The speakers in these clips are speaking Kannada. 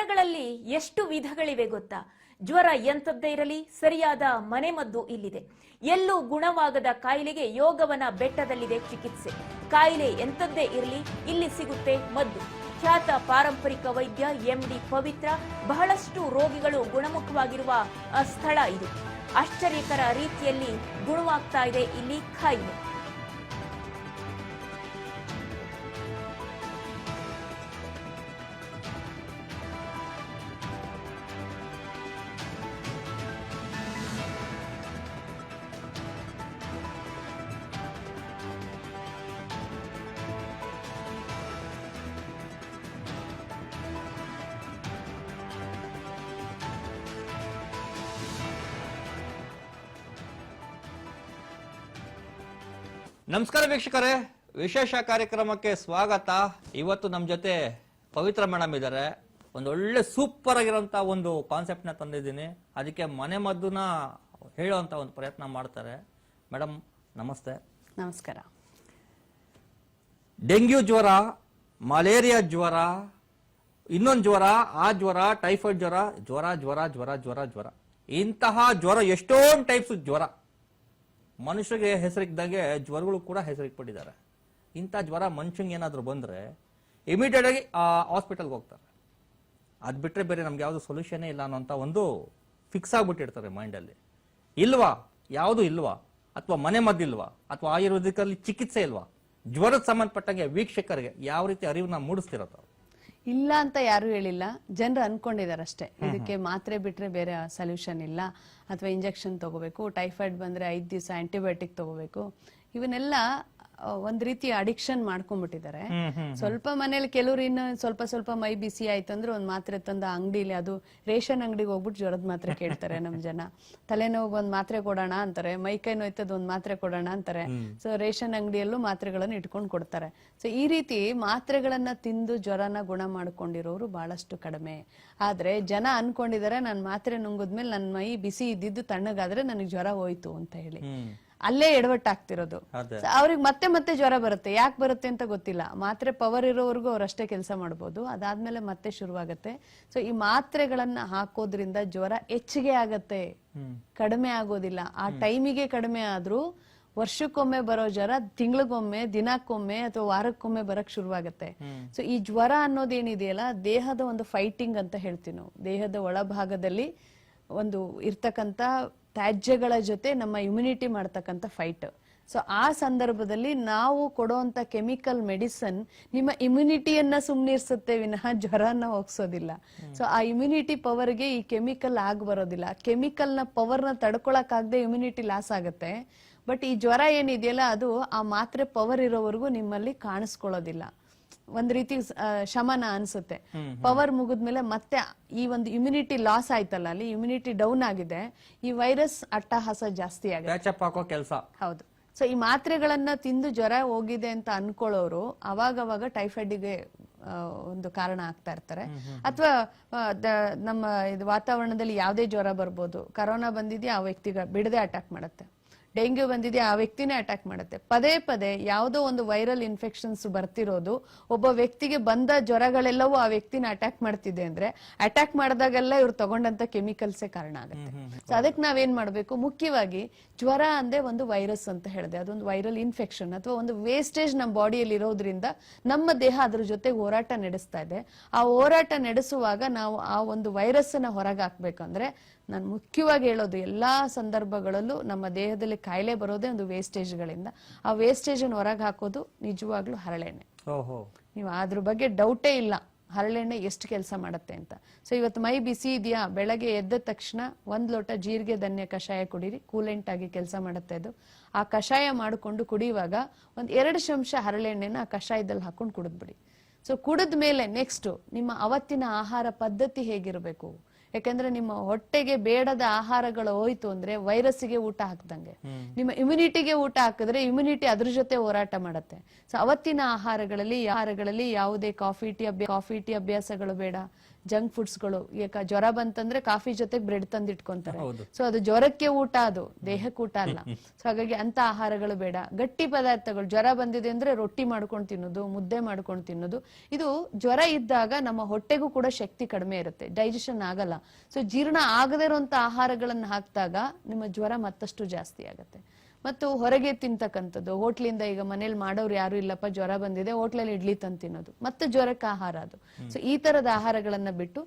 ಜ್ವರಗಳಲ್ಲಿ ಎಷ್ಟು ವಿಧಗಳಿವೆ ಗೊತ್ತಾ? ಜ್ವರ ಎಂಥದ್ದೇ ಇರಲಿ, ಸರಿಯಾದ ಮನೆಮದ್ದು ಇಲ್ಲಿದೆ. ಎಲ್ಲೂ ಗುಣವಾಗದ ಕಾಯಿಲೆಗೆ ಯೋಗವನ ಬೆಟ್ಟದಲ್ಲಿದೆ ಚಿಕಿತ್ಸೆ. ಕಾಯಿಲೆ ಎಂಥದ್ದೇ ಇರಲಿ, ಇಲ್ಲಿ ಸಿಗುತ್ತೆ ಮದ್ದು. ಖ್ಯಾತ ಪಾರಂಪರಿಕ ವೈದ್ಯ ಎಂಡಿ ಪವಿತ್ರ, ಬಹಳಷ್ಟು ರೋಗಿಗಳು ಗುಣಮುಖವಾಗಿರುವ ಸ್ಥಳ ಇದು. ಆಶ್ಚರ್ಯಕರ ರೀತಿಯಲ್ಲಿ ಗುಣವಾಗ್ತಾ ಇದೆ ಇಲ್ಲಿ ಕಾಯಿಲೆ. ನಮಸ್ಕಾರ ವೀಕ್ಷಕರೇ. ವಿಶೇಷ ಕಾರ್ಯಕ್ರಮಕ್ಕೆ ಸ್ವಾಗತ. ಇವತ್ತು ನಮ್ಮ ಜೊತೆ ಪವಿತ್ರ ಮೇಡಮ್ ಇದ್ದಾರೆ. ಒಂದು ಒಳ್ಳೆ ಸೂಪರ್ ಆಗಿರೋಂಥ ಒಂದು ಕಾನ್ಸೆಪ್ಟ್ನ ತಂದಿದ್ದೀನಿ. ಅದಕ್ಕೆ ಮನೆ ಮದ್ದನ್ನ ಹೇಳುವಂತ ಒಂದು ಪ್ರಯತ್ನ ಮಾಡ್ತಾರೆ. ಮೇಡಮ್ ನಮಸ್ತೆ. ನಮಸ್ಕಾರ. ಡೆಂಗ್ಯೂ ಜ್ವರ ಮಲೇರಿಯಾ ಜ್ವರ ಇನ್ನೊಂದು ಜ್ವರ ಆ ಜ್ವರ ಟೈಫಾಯ್ಡ್ ಜ್ವರ ಜ್ವರ ಜ್ವರ ಜ್ವರ ಜ್ವರ ಜ್ವರ. ಇಂತಹ ಜ್ವರ ಎಷ್ಟೊಂದು ಟೈಪ್ಸ್ ಜ್ವರ. ಮನುಷ್ಯರಿಗೆ ಹೆಸರಿದ್ದಂಗೆ ಜ್ವರಗಳು ಕೂಡ ಹೆಸರಿಟ್ಬಿಟ್ಟಿದ್ದಾರೆ. ಇಂಥ ಜ್ವರ ಮನುಷ್ಯಂಗೆ ಏನಾದರೂ ಬಂದರೆ ಇಮಿಡಿಯೇಟ್ ಆಗಿ ಆ ಹಾಸ್ಪಿಟಲ್ಗೆ ಹೋಗ್ತಾರೆ. ಅದು ಬಿಟ್ಟರೆ ಬೇರೆ ನಮ್ಗೆ ಯಾವುದು ಸೊಲ್ಯೂಷನೇ ಇಲ್ಲ ಅನ್ನೋಂಥ ಒಂದು ಫಿಕ್ಸ್ ಆಗಿಬಿಟ್ಟಿರ್ತಾರೆ ಮೈಂಡಲ್ಲಿ ಇಲ್ವಾ? ಯಾವುದು ಇಲ್ವಾ? ಅಥವಾ ಮನೆ ಮದ್ದಿಲ್ವಾ? ಅಥವಾ ಆಯುರ್ವೇದಿಕಲ್ಲಿ ಚಿಕಿತ್ಸೆ ಇಲ್ವಾ? ಜ್ವರದ ಸಂಬಂಧಪಟ್ಟಂಗೆ ವೀಕ್ಷಕರಿಗೆ ಯಾವ ರೀತಿ ಅರಿವನ್ನ ಮೂಡಿಸ್ತಿರತ್ತೋ ಇಲ್ಲ ಅಂತ ಯಾರು ಹೇಳಿಲ್ಲ. ಜನರು ಅನ್ಕೊಂಡಿದ್ದಾರೆ ಅಷ್ಟೇ ಇದಕ್ಕೆ ಮಾತ್ರೆ ಬಿಟ್ರೆ ಬೇರೆ ಸೊಲ್ಯೂಷನ್ ಇಲ್ಲ. ಅಥವಾ ಇಂಜೆಕ್ಷನ್ ತಗೋಬೇಕು ಟೈಫಾಯ್ಡ್ ಬಂದ್ರೆ ಐದು ದಿವಸ ಆಂಟಿಬಯೋಟಿಕ್ ತಗೋಬೇಕು. ಇವನ್ನೆಲ್ಲ ಒಂದ್ ರೀತಿ ಅಡಿಕ್ಷನ್ ಮಾಡ್ಕೊಂಡ್ಬಿಟ್ಟಿದ್ದಾರೆ. ಸ್ವಲ್ಪ ಮನೇಲಿ ಕೆಲವ್ರು ಇನ್ನು ಸ್ವಲ್ಪ ಸ್ವಲ್ಪ ಮೈ ಬಿಸಿ ಆಯ್ತು ಅಂದ್ರೆ ಒಂದ್ ಮಾತ್ರೆ ತಂದ ಅಂಗಡಿಲಿ ಅದು ರೇಷನ್ ಅಂಗಡಿಗೆ ಹೋಗ್ಬಿಟ್ಟು ಜ್ವರದ ಮಾತ್ರೆ ಕೇಳ್ತಾರೆ ನಮ್ ಜನ. ತಲೆನೋವು ಒಂದ್ ಮಾತ್ರೆ ಕೊಡೋಣ ಅಂತಾರೆ ಮೈ ಕೈ ನೋಯ್ತದ ಒಂದ್ ಮಾತ್ರೆ ಕೊಡೋಣ ಅಂತಾರೆ. ಸೊ ರೇಷನ್ ಅಂಗಡಿಯಲ್ಲೂ ಮಾತ್ರೆಗಳನ್ನ ಇಟ್ಕೊಂಡು ಕೊಡ್ತಾರೆ. ಸೊ ಈ ರೀತಿ ಮಾತ್ರೆಗಳನ್ನ ತಿಂದು ಜ್ವರನ ಗುಣ ಮಾಡ್ಕೊಂಡಿರೋರು ಬಹಳಷ್ಟು ಕಡಿಮೆ. ಆದ್ರೆ ಜನ ಅನ್ಕೊಂಡಿದ್ದಾರೆ ನಾನ್ ಮಾತ್ರೆ ನುಂಗದ್ಮೇಲೆ ನನ್ ಮೈ ಬಿಸಿ ಇದ್ದಿದ್ದು ತಣ್ಣಗಾದ್ರೆ ನನಗೆ ಜ್ವರ ಹೋಯ್ತು ಅಂತ ಹೇಳಿ. ಅಲ್ಲೇ ಎಡವಟ್ಟಾಗ್ತಿರೋದು. ಅವ್ರಿಗೆ ಮತ್ತೆ ಮತ್ತೆ ಜ್ವರ ಬರುತ್ತೆ. ಯಾಕೆ ಬರುತ್ತೆ ಅಂತ ಗೊತ್ತಿಲ್ಲ. ಮಾತ್ರೆ ಪವರ್ ಇರೋವರೆಗೂ ಅವ್ರಷ್ಟೇ ಕೆಲಸ ಮಾಡ್ಬೋದು. ಅದಾದ್ಮೇಲೆ ಮತ್ತೆ ಶುರುವಾಗತ್ತೆ. ಸೊ ಈ ಮಾತ್ರೆಗಳನ್ನ ಹಾಕೋದ್ರಿಂದ ಜ್ವರ ಹೆಚ್ಚಿಗೆ ಆಗತ್ತೆ. ಕಡಿಮೆ ಆಗೋದಿಲ್ಲ. ಆ ಟೈಮಿಗೆ ಕಡಿಮೆ ಆದ್ರೂ ವರ್ಷಕ್ಕೊಮ್ಮೆ ಬರೋ ಜ್ವರ ತಿಂಗಳಿಗೊಮ್ಮೆ ದಿನಕ್ಕೊಮ್ಮೆ ಅಥವಾ ವಾರಕ್ಕೊಮ್ಮೆ ಬರಕ್ ಶುರುವಾಗತ್ತೆ. ಸೊ ಈ ಜ್ವರ ಅನ್ನೋದೇನಿದೆಯಲ್ಲ ದೇಹದ ಒಂದು ಫೈಟಿಂಗ್ ಅಂತ ಹೇಳ್ತೀನಿ ನಾವು. ದೇಹದ ಒಳಭಾಗದಲ್ಲಿ ಒಂದು ಇರ್ತಕ್ಕಂತ ತ್ಯಾಜ್ಯಗಳ ಜೊತೆ ನಮ್ಮ ಇಮ್ಯುನಿಟಿ ಮಾಡ್ತಕ್ಕಂಥ ಫೈಟ್ ಸೊ ಆ ಸಂದರ್ಭದಲ್ಲಿ ನಾವು ಕೊಡುವಂತ ಕೆಮಿಕಲ್ ಮೆಡಿಸನ್ ನಿಮ್ಮ ಇಮ್ಯುನಿಟಿಯನ್ನ ಸುಮ್ಮನಿರ್ಸುತ್ತೆ ವಿನಃ ಜ್ವರನ ಹೋಗ್ಸೋದಿಲ್ಲ. ಸೊ ಆ ಇಮ್ಯುನಿಟಿ ಪವರ್ಗೆ ಈ ಕೆಮಿಕಲ್ ಆಗಿ ಬರೋದಿಲ್ಲ ಕೆಮಿಕಲ್ನ ಪವರ್ನ ಪವರ್ನ ತಡ್ಕೊಳಕ್ಕಾಗದೆ ಇಮ್ಯುನಿಟಿ ಲಾಸ್ ಆಗುತ್ತೆ. ಬಟ್ ಈ ಜ್ವರ ಏನಿದೆಯಲ್ಲ, ಅದು ಆ ಮಾತ್ರೆ ಪವರ್ ಇರೋವರೆಗೂ ನಿಮ್ಮಲ್ಲಿ ಕಾಣಿಸ್ಕೊಳ್ಳೋದಿಲ್ಲ. ಒಂದ್ ರೀತಿ ಶಮನ ಅನ್ಸುತ್ತೆ. ಪವರ್ ಮುಗಿದ್ಮೇಲೆ ಮತ್ತೆ ಈ ಒಂದು ಇಮ್ಯುನಿಟಿ ಲಾಸ್ ಆಯ್ತಲ್ಲ ಅಲ್ಲಿ ಇಮ್ಯುನಿಟಿ ಡೌನ್ ಆಗಿದೆ ಈ ವೈರಸ್ ಅಟ್ಟಹಾಸ ಜಾಸ್ತಿ ಹಾಕೋ ಕೆಲಸ. ಹೌದು. ಸೊ ಈ ಮಾತ್ರೆಗಳನ್ನ ತಿಂದು ಜ್ವರ ಹೋಗಿದೆ ಅಂತ ಅನ್ಕೊಳ್ಳೋರು ಅವಾಗ ಟೈಫಾಯ್ಡಿಗೆ ಒಂದು ಕಾರಣ ಆಗ್ತಾ ಇರ್ತಾರೆ. ಅಥವಾ ನಮ್ಮ ಇದು ವಾತಾವರಣದಲ್ಲಿ ಯಾವುದೇ ಜ್ವರ ಬರ್ಬೋದು ಕರೋನಾ ಬಂದಿದ್ಯಾ ಆ ವ್ಯಕ್ತಿಗ ಬಿಡದೆ ಅಟ್ಯಾಕ್ ಮಾಡುತ್ತೆ. ಡೆಂಗ್ಯೂ ಬಂದಿದೆ ಆ ವ್ಯಕ್ತಿನೇ ಅಟ್ಯಾಕ್ ಮಾಡುತ್ತೆ. ಪದೇ ಪದೇ ಯಾವುದೋ ಒಂದು ವೈರಲ್ ಇನ್ಫೆಕ್ಷನ್ಸ್ ಬರ್ತಿರೋದು ಒಬ್ಬ ವ್ಯಕ್ತಿಗೆ ಬಂದ ಜ್ವರಗಳೆಲ್ಲವೂ ಆ ವ್ಯಕ್ತಿನ ಅಟ್ಯಾಕ್ ಮಾಡ್ತಿದೆ ಅಂದ್ರೆ ಅಟ್ಯಾಕ್ ಮಾಡಿದಾಗೆಲ್ಲ ಇವ್ರು ತಗೊಂಡಂತ ಕೆಮಿಕಲ್ಸೇ ಕಾರಣ ಆಗುತ್ತೆ. ಸೊ ಅದಕ್ಕೆ ನಾವೇನ್ ಮಾಡ್ಬೇಕು? ಮುಖ್ಯವಾಗಿ ಜ್ವರ ಅಂದ್ರೆ ಒಂದು ವೈರಸ್ ಅಂತ ಹೇಳಿದೆ. ಅದೊಂದು ವೈರಲ್ ಇನ್ಫೆಕ್ಷನ್ ಅಥವಾ ಒಂದು ವೇಸ್ಟೇಜ್ ನಮ್ಮ ಬಾಡಿಯಲ್ಲಿ ಇರೋದ್ರಿಂದ ನಮ್ಮ ದೇಹ ಅದ್ರ ಜೊತೆ ಹೋರಾಟ ನಡೆಸ್ತಾ ಇದೆ. ಆ ಹೋರಾಟ ನಡೆಸುವಾಗ ನಾವು ಆ ಒಂದು ವೈರಸ್ನ ಹೊರಗೆ ಹಾಕ್ಬೇಕಂದ್ರೆ ನಾನು ಮುಖ್ಯವಾಗಿ ಹೇಳೋದು ಎಲ್ಲಾ ಸಂದರ್ಭಗಳಲ್ಲೂ ನಮ್ಮ ದೇಹದಲ್ಲಿ ಕಾಯಿಲೆ ಬರೋದೇ ಒಂದು ವೇಸ್ಟೇಜ್ ಗಳಿಂದ. ಆ ವೇಸ್ಟೇಜ್ ಅನ್ನು ಹೊರಗೆ ಹಾಕೋದು ನಿಜವಾಗ್ಲೂ ಹರಳೆಣ್ಣೆ. ನೀವು ಅದ್ರ ಬಗ್ಗೆ ಡೌಟೇ ಇಲ್ಲ. ಹರಳೆಣ್ಣೆ ಎಷ್ಟು ಕೆಲಸ ಮಾಡುತ್ತೆ ಅಂತ. ಸೊ ಇವತ್ತು ಮೈ ಬಿಸಿ ಇದೆಯಾ? ಬೆಳಗ್ಗೆ ಎದ್ದ ತಕ್ಷಣ ಒಂದ್ ಲೋಟ ಜೀರಿಗೆ ಧನ್ಯ ಕಷಾಯ ಕುಡೀರಿ. ಕೂಲೆಂಟ್ ಆಗಿ ಕೆಲಸ ಮಾಡುತ್ತೆ ಅದು. ಆ ಕಷಾಯ ಮಾಡಿಕೊಂಡು ಕುಡಿಯುವಾಗ ಒಂದ್ ಎರಡು ಶಂಶ ಹರಳೆಣ್ಣೆನ ಆ ಕಷಾಯದಲ್ಲಿ ಹಾಕೊಂಡು ಕುಡಿದ್ಬಿಡಿ. ಸೊ ಕುಡಿದ ಮೇಲೆ ನೆಕ್ಸ್ಟ್ ನಿಮ್ಮ ಅವತ್ತಿನ ಆಹಾರ ಪದ್ಧತಿ ಹೇಗಿರಬೇಕು? ಯಾಕಂದ್ರೆ ನಿಮ್ಮ ಹೊಟ್ಟೆಗೆ ಬೇಡದ ಆಹಾರಗಳು ಹೋಯ್ತು ಅಂದ್ರೆ ವೈರಸ್ಸಿಗೆ ಊಟ ಹಾಕ್ದಂಗೆ. ನಿಮ್ಮ ಇಮ್ಯುನಿಟಿಗೆ ಊಟ ಹಾಕಿದ್ರೆ ಇಮ್ಯುನಿಟಿ ಅದ್ರ ಜೊತೆ ಹೋರಾಟ ಮಾಡುತ್ತೆ. ಸೊ ಅವತ್ತಿನ ಆಹಾರಗಳಲ್ಲಿ ಆಹಾರಗಳಲ್ಲಿ ಯಾವುದೇ ಕಾಫಿ ಟೀ ಕಾಫಿ ಟೀ ಅಭ್ಯಾಸಗಳು ಬೇಡ. ಜಂಕ್ ಫುಡ್ಸ್ಗಳು ಈಗ ಜ್ವರ ಬಂತಂದ್ರೆ ಕಾಫಿ ಜೊತೆಗೆ ಬ್ರೆಡ್ ತಂದಿಟ್ಕೊಂತಾರೆ. ಸೊ ಅದು ಜ್ವರಕ್ಕೆ ಊಟ ಅದು ದೇಹಕ್ಕೆ ಊಟ ಅಲ್ಲ. ಸೊ ಹಾಗಾಗಿ ಅಂತ ಆಹಾರಗಳು ಬೇಡ. ಗಟ್ಟಿ ಪದಾರ್ಥಗಳು ಜ್ವರ ಬಂದಿದೆ ಅಂದ್ರೆ ರೊಟ್ಟಿ ಮಾಡ್ಕೊಂಡು ತಿನ್ನೋದು ಮುದ್ದೆ ಮಾಡ್ಕೊಂಡು ತಿನ್ನೋದು. ಇದು ಜ್ವರ ಇದ್ದಾಗ ನಮ್ಮ ಹೊಟ್ಟೆಗೂ ಕೂಡ ಶಕ್ತಿ ಕಡಿಮೆ ಇರುತ್ತೆ. ಡೈಜೆಷನ್ ಆಗಲ್ಲ. ಸೊ ಜೀರ್ಣ ಆಗದೇ ಇರುವಂತ ಆಹಾರಗಳನ್ನ ಹಾಕಿದಾಗ ನಿಮ್ಮ ಜ್ವರ ಮತ್ತಷ್ಟು ಜಾಸ್ತಿ ಆಗುತ್ತೆ. ಮತ್ತು ಹೊರಗೆ ತಿಂತಕ್ಕಂಥದ್ದು. ಹೋಟ್ಲಿಂದ ಈಗ ಮನೇಲಿ ಮಾಡೋರು ಯಾರು ಇಲ್ಲಪ್ಪ ಜ್ವರ ಬಂದಿದೆ ಹೋಟ್ಲಲ್ಲಿ ಇಡ್ಲಿ ತಂದು ತಿನ್ನೋದು ಮತ್ತೆ ಜ್ವರಕ್ಕೆ ಆಹಾರ ಅದು. ಸೊ ಈ ತರದ ಆಹಾರಗಳನ್ನ ಬಿಟ್ಟು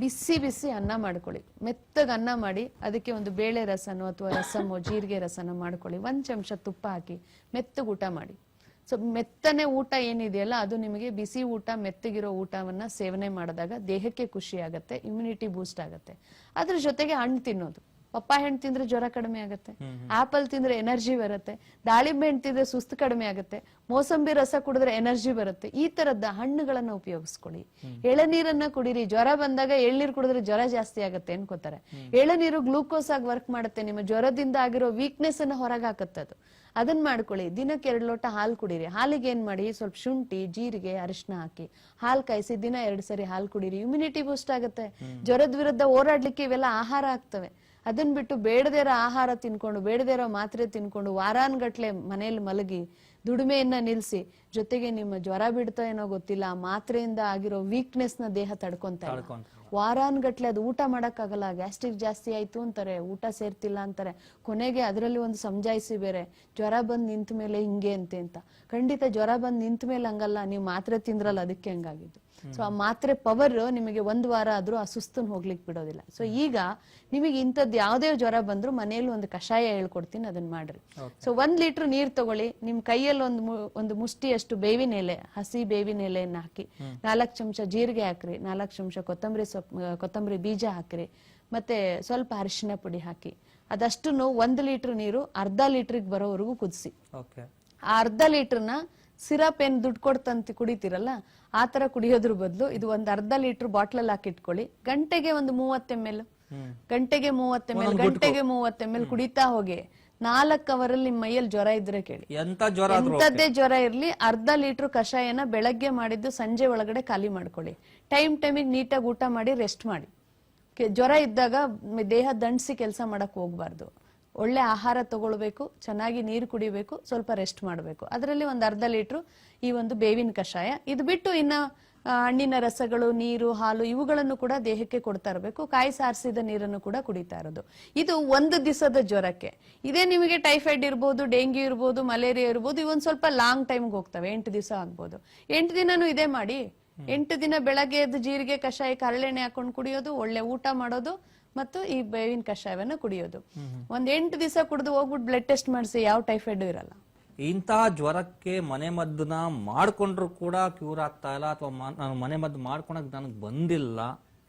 ಬಿಸಿ ಬಿಸಿ ಅನ್ನ ಮಾಡ್ಕೊಳ್ಳಿ. ಮೆತ್ತಗೆ ಅನ್ನ ಮಾಡಿ ಅದಕ್ಕೆ ಒಂದು ಬೇಳೆ ರಸನೋ ಅಥವಾ ರಸಮೋ ಜೀರಿಗೆ ರಸನೋ ಮಾಡ್ಕೊಳ್ಳಿ. ಒಂದ್ ಚಮಚ ತುಪ್ಪ ಹಾಕಿ ಮೆತ್ತಗೆ ಊಟ ಮಾಡಿ. ಸೊ ಮೆತ್ತನೆ ಊಟ ಏನಿದೆಯಲ್ಲ ಅದು ನಿಮಗೆ ಬಿಸಿ ಊಟ ಮೆತ್ತಗಿರೋ ಊಟವನ್ನ ಸೇವನೆ ಮಾಡಿದಾಗ ದೇಹಕ್ಕೆ ಖುಷಿ ಆಗತ್ತೆ ಇಮ್ಯುನಿಟಿ ಬೂಸ್ಟ್ ಆಗತ್ತೆ. ಅದ್ರ ಜೊತೆಗೆ ಹಣ್ಣು ತಿನ್ನೋದು. ಪಪ್ಪಾಯ ಹಣ್ಣು ತಿಂದ್ರೆ ಜ್ವರ ಕಡಿಮೆ ಆಗುತ್ತೆ. ಆಪಲ್ ತಿಂದ್ರೆ ಎನರ್ಜಿ ಬರುತ್ತೆ. ದಾಳಿಂಬೆ ಹಣ್ಣು ತಿಂದ್ರೆ ಸುಸ್ತು ಕಡಿಮೆ ಆಗುತ್ತೆ. ಮೋಸಂಬಿ ರಸ ಕುಡಿದ್ರೆ ಎನರ್ಜಿ ಬರುತ್ತೆ. ಈ ತರದ ಹಣ್ಣುಗಳನ್ನ ಉಪಯೋಗಿಸ್ಕೊಳ್ಳಿ. ಎಳನೀರನ್ನ ಕುಡೀರಿ. ಜ್ವರ ಬಂದಾಗ ಎಳ್ನೀರು ಕುಡಿದ್ರೆ ಜ್ವರ ಜಾಸ್ತಿ ಆಗುತ್ತೆ ಅನ್ಕೋತಾರೆ. ಎಳನೀರು ಗ್ಲೂಕೋಸ್ ಆಗಿ ವರ್ಕ್ ಮಾಡುತ್ತೆ. ನಿಮ್ಮ ಜ್ವರದಿಂದ ಆಗಿರೋ ವೀಕ್ನೆಸ್ ಅನ್ನ ಹೊರಗೆ ಹಾಕತ್ತೆ ಅದು. ಅದನ್ನ ಮಾಡ್ಕೊಳ್ಳಿ. ದಿನಕ್ಕೆ ಎರಡು ಲೋಟ ಹಾಲು ಕುಡೀರಿ. ಹಾಲಿಗೆ ಏನ್ ಮಾಡಿ? ಸ್ವಲ್ಪ ಶುಂಠಿ ಜೀರಿಗೆ ಅರಿಶಿನ ಹಾಕಿ. ಹಾಲು ಕಾಯಿಸಿ ದಿನ ಎರಡು ಸರಿ ಹಾಲು ಕುಡೀರಿ. ಇಮ್ಯುನಿಟಿ ಬೂಸ್ಟ್ ಆಗುತ್ತೆ. ಜ್ವರದ ವಿರುದ್ಧ ಹೋರಾಡ್ಲಿಕ್ಕೆ ಇವೆಲ್ಲ ಆಹಾರ ಆಗ್ತವೆ. ಅದನ್ ಬಿಟ್ಟು ಬೇಡದೇ ಇರೋ ಆಹಾರ ತಿನ್ಕೊಂಡು, ಬೇಡದೇ ಇರೋ ಮಾತ್ರೆ ತಿನ್ಕೊಂಡು ವಾರಾನ್ಗಟ್ಲೆ ಮನೇಲಿ ಮಲಗಿ ದುಡಿಮೆಯನ್ನ ನಿಲ್ಸಿ, ಜೊತೆಗೆ ನಿಮ್ಮ ಜ್ವರ ಬಿಡ್ತಾ ಏನೋ ಗೊತ್ತಿಲ್ಲ ಆ ಮಾತ್ರೆಯಿಂದ ಆಗಿರೋ ವೀಕ್ನೆಸ್ನ ದೇಹ. ತಡ್ಕೊಂತ. ವಾರಾನ್ಗಟ್ಲೆ ಅದು ಊಟ ಮಾಡಕ್ಕಾಗಲ್ಲ ಗ್ಯಾಸ್ಟ್ರಿಕ್ ಜಾಸ್ತಿ ಆಯ್ತು ಅಂತಾರೆ ಊಟ ಸೇರ್ತಿಲ್ಲ ಅಂತಾರೆ. ಕೊನೆಗೆ ಅದರಲ್ಲಿ ಒಂದು ಸಮಜಾಯಿಸಿ ಬೇರೆ ಜ್ವರ ಬಂದ್ ನಿಂತ ಮೇಲೆ ಹಿಂಗೆ ಅಂತೆ ಅಂತ. ಖಂಡಿತ ಜ್ವರ ಬಂದ್ ನಿಂತ ಮೇಲೆ ಹಂಗಲ್ಲ ನೀವು ಮಾತ್ರೆ ತಿಂದ್ರಲ್ಲ ಅದಕ್ಕೆ ಹಂಗಾಗಿದ್ದು. ಸೊ ಆ ಮಾತ್ರೆ ಪವರ್ ನಿಮಗೆ ಒಂದ್ ವಾರ ಆದ್ರೂ ಆ ಸುಸ್ತನ್ ಹೋಗ್ಲಿಕ್ಕೆ ಬಿಡೋದಿಲ್ಲ. ಸೊ ಈಗ ನಿಮಗೆ ಇಂಥದ್ದು ಯಾವ್ದೇ ಜ್ವರ ಬಂದ್ರು ಮನೆಯಲ್ಲಿ ಒಂದು ಕಷಾಯ ಹೇಳ್ಕೊಡ್ತೀನಿ ಅದನ್ನ ಮಾಡ್ರಿ. ಸೊ ಒಂದ್ ಲೀಟರ್ ನೀರ್ ತಗೊಳ್ಳಿ ನಿಮ್ ಕೈಯಲ್ಲಿ ಒಂದು ಒಂದು ಮುಷ್ಟಿಯಷ್ಟು ಬೇವಿನ ಎಲೆ ಹಸಿ ಬೇವಿನ ಎಲೆಯನ್ನ ಹಾಕಿ ನಾಲ್ಕು ಚಮಚ ಜೀರಿಗೆ ಹಾಕ್ರಿ ನಾಲ್ಕು ಚಮಚ ಕೊತ್ತಂಬರಿ ಸೊಪ್ಪು ಕೊತ್ತಂಬರಿ ಬೀಜ ಹಾಕ್ರಿ. ಮತ್ತೆ ಸ್ವಲ್ಪ ಅರಿಶಿನ ಪುಡಿ ಹಾಕಿ. ಅದಷ್ಟು ಒಂದು ಲೀಟರ್ ನೀರು ಅರ್ಧ ಲೀಟರ್ಗೆ ಬರೋವರೆಗೂ ಕುದಿಸಿ. ಆ ಅರ್ಧ ಲೀಟರ್ನ ಸಿರಪ್ ಏನ್ ದುಡ್ಡು ಕೊಡ್ತಂತ ಕುಡಿತೀರಲ್ಲ ಆ ತರ ಕುಡಿಯೋದ್ರ ಬದಲು ಇದು ಒಂದ್ ಅರ್ಧ ಲೀಟರ್ ಬಾಟ್ಲಲ್ಲಿ ಹಾಕಿಟ್ಕೊಳ್ಳಿ ಗಂಟೆಗೆ ಒಂದು ಮೂವತ್ತೆಮ್ಮೆಲ್ ಗಂಟೆಗೆ ಮೂವತ್ತು ಎಂ ಎಲ್ ಗಂಟೆಗೆ ಮೂವತ್ತು ಎಂ ಎಲ್ ಕುಡಿತಾ ಹೋಗಿ ನಾಲ್ಕು ಅವರಲ್ಲಿ ನಿಮ್ಮ ಮೈಯಲ್ಲಿ ಜ್ವರ ಇದ್ರೆ ಕೇಳಿ. ಎಂತ ಜ್ವರ ಆದ್ರೂ ಎಂತದ್ದೇ ಜ್ವರ ಇರ್ಲಿ ಅರ್ಧ ಲೀಟರ್ ಕಷಾಯನ ಬೆಳಗ್ಗೆ ಮಾಡಿದ್ದು ಸಂಜೆ ಒಳಗಡೆ ಖಾಲಿ ಮಾಡ್ಕೊಳ್ಳಿ. ಟೈಮ್ ಟೈಮಿಗೆ ನೀಟಾಗಿ ಊಟ ಮಾಡಿ ರೆಸ್ಟ್ ಮಾಡಿ. ಜ್ವರ ಇದ್ದಾಗ ದೇಹ ದಂಡಿಸಿ ಕೆಲಸ ಮಾಡಕ್ ಹೋಗ್ಬಾರ್ದು. ಒಳ್ಳೆ ಆಹಾರ ತಗೊಳ್ಬೇಕು ಚೆನ್ನಾಗಿ ನೀರು ಕುಡಿಬೇಕು ಸ್ವಲ್ಪ ರೆಸ್ಟ್ ಮಾಡಬೇಕು. ಅದರಲ್ಲಿ ಒಂದು ಅರ್ಧ ಲೀಟ್ರು ಈ ಒಂದು ಬೇವಿನ ಕಷಾಯ. ಇದು ಬಿಟ್ಟು ಇನ್ನ ಹಣ್ಣಿನ ರಸಗಳು ನೀರು ಹಾಲು ಇವುಗಳನ್ನು ಕೂಡ ದೇಹಕ್ಕೆ ಕೊಡ್ತಾ ಇರಬೇಕು. ಕಾಯಿ ಸಾರಿಸಿದ ನೀರನ್ನು ಕೂಡ ಕುಡಿತಾ ಇರೋದು. ಇದು ಒಂದು ದಿವಸದ ಜ್ವರಕ್ಕೆ. ಇದೇ ನಿಮಗೆ ಟೈಫಾಯ್ಡ್ ಇರ್ಬೋದು ಡೆಂಗ್ಯೂ ಇರ್ಬೋದು ಮಲೇರಿಯಾ ಇರ್ಬೋದು ಇವೊಂದು ಸ್ವಲ್ಪ ಲಾಂಗ್ ಟೈಮ್ಗೆ ಹೋಗ್ತವೆ. ಎಂಟು ದಿವಸ ಆಗ್ಬೋದು. ಎಂಟು ದಿನನೂ ಇದೇ ಮಾಡಿ. ಎಂಟು ದಿನ ಬೆಳಗ್ಗೆ ಎದ್ದು ಜೀರಿಗೆ ಕಷಾಯ ಕರಳೆಣ್ಣೆ ಹಾಕೊಂಡು ಕುಡಿಯೋದು ಒಳ್ಳೆ ಊಟ ಮಾಡೋದು ಮತ್ತು ಈ ಬೇವಿನ ಕಷಾಯವನ್ನು ಕುಡಿಯೋದು. ಒಂದ್ ಎಂಟು ದಿವಸ ಕುಡಿದು ಹೋಗ್ಬಿಟ್ಟು ಬ್ಲಡ್ ಟೆಸ್ಟ್ ಮಾಡಿಸಿ ಯಾವ ಟೈಫೈಡ್ ಇರಲ್ಲ. ಇಂತಹ ಜ್ವರಕ್ಕೆ ಮನೆ ಮದ್ದನ್ನ ಮಾಡ್ಕೊಂಡ್ರು ಕೂಡ ಕ್ಯೂರ್ ಆಗ್ತಾ ಇಲ್ಲ ಅಥವಾ ನಾನು ಮನೆ ಮದ್ದು ಮಾಡ್ಕೊಳಕ್ ನನಗೆ ಬಂದಿಲ್ಲ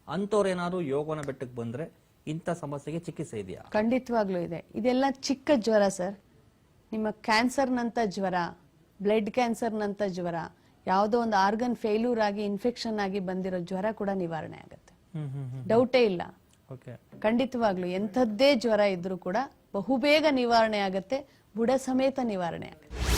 ಅಂಥವ್ರು ಏನಾದ್ರು ಯೋಗನ ಬೆಟ್ಟಕ್ಕೆ ಬಂದ್ರೆ ಇಂಥ ಸಮಸ್ಯೆಗೆ ಚಿಕಿತ್ಸೆ ಇದೆಯಾ? ಖಂಡಿತವಾಗ್ಲೂ ಇದೆ. ಇದೆಲ್ಲ ಚಿಕ್ಕ ಜ್ವರ ಸರ್. ನಿಮ್ಮ ಕ್ಯಾನ್ಸರ್ನಂತ ಜ್ವರ ಬ್ಲಡ್ ಕ್ಯಾನ್ಸರ್ನಂತ ಜ್ವರ ಯಾವುದೋ ಒಂದು ಆರ್ಗನ್ ಫೇಲ್ಯೂರ್ ಆಗಿ ಇನ್ಫೆಕ್ಷನ್ ಆಗಿ ಬಂದಿರೋ ಜ್ವರ ಕೂಡ ನಿವಾರಣೆ ಆಗುತ್ತೆ. ಡೌಟೇ ಇಲ್ಲ. ಓಕೆ. ಖಂಡಿತವಾಗ್ಲು ಎಂಥದ್ದೇ ಜ್ವರ ಇದ್ರೂ ಕೂಡ ಬಹುಬೇಗ ನಿವಾರಣೆ ಆಗತ್ತೆ. ಬುಡ ಸಮೇತ ನಿವಾರಣೆ ಆಗುತ್ತೆ.